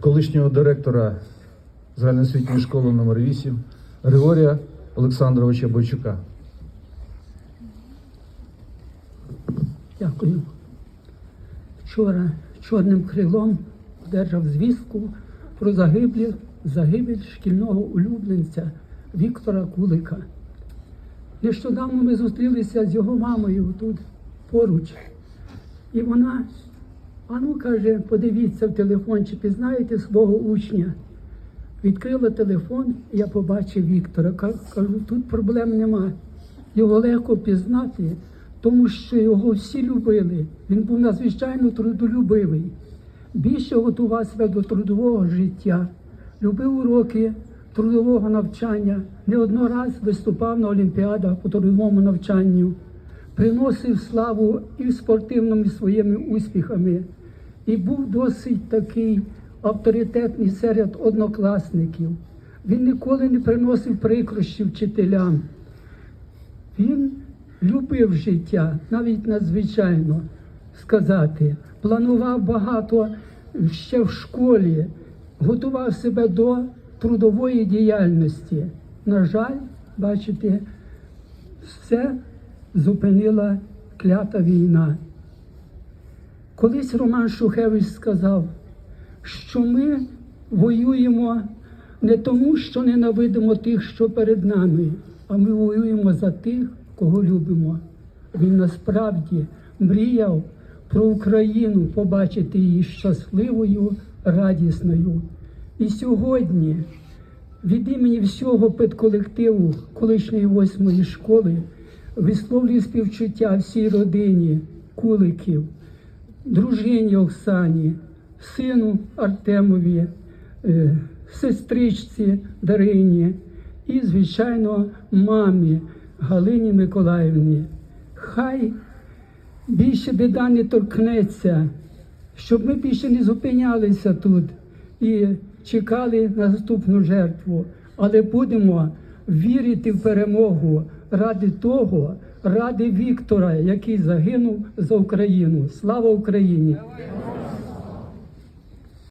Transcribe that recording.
колишнього директора загальноосвітньої школи номер 8 Григорія Олександровича Бойчука. Дякую. Вчора чорним крилом одержав звістку про загиблі, загибель шкільного улюбленця Віктора Кулика. Нещодавно ми зустрілися з його мамою тут поруч. І вона, а ну каже, подивіться в телефон, чи пізнаєте свого учня. Відкрила телефон, я побачив Віктора. Кажу, тут проблем нема. Його легко пізнати, тому що його всі любили. Він був надзвичайно трудолюбивий. Більше готував себе до трудового життя, любив уроки трудового навчання, не раз виступав на олімпіадах по трудовому навчанню, приносив славу і спортивними своїми успіхами, і був досить такий авторитетний серед однокласників. Він ніколи не приносив прикрощів вчителям. Він любив життя, навіть надзвичайно сказати. Планував багато ще в школі, готував себе до трудової діяльності. На жаль, бачите, все зупинила клята війна. Колись Роман Шухевич сказав, що ми воюємо не тому, що ненавидимо тих, що перед нами, а ми воюємо за тих, кого любимо. Він насправді мріяв про Україну, побачити її щасливою, радісною. І сьогодні від імені всього педколективу колишньої восьмої школи висловлюю співчуття всій родині куликів, дружині Оксані, сину Артемові, е, сестричці Дарині і, звичайно, мамі Галині Миколаївні. Хай більше біда не торкнеться, щоб ми більше не зупинялися тут і чекали на наступну жертву, але будемо вірити в перемогу ради того, ради Віктора, який загинув за Україну. Слава Україні!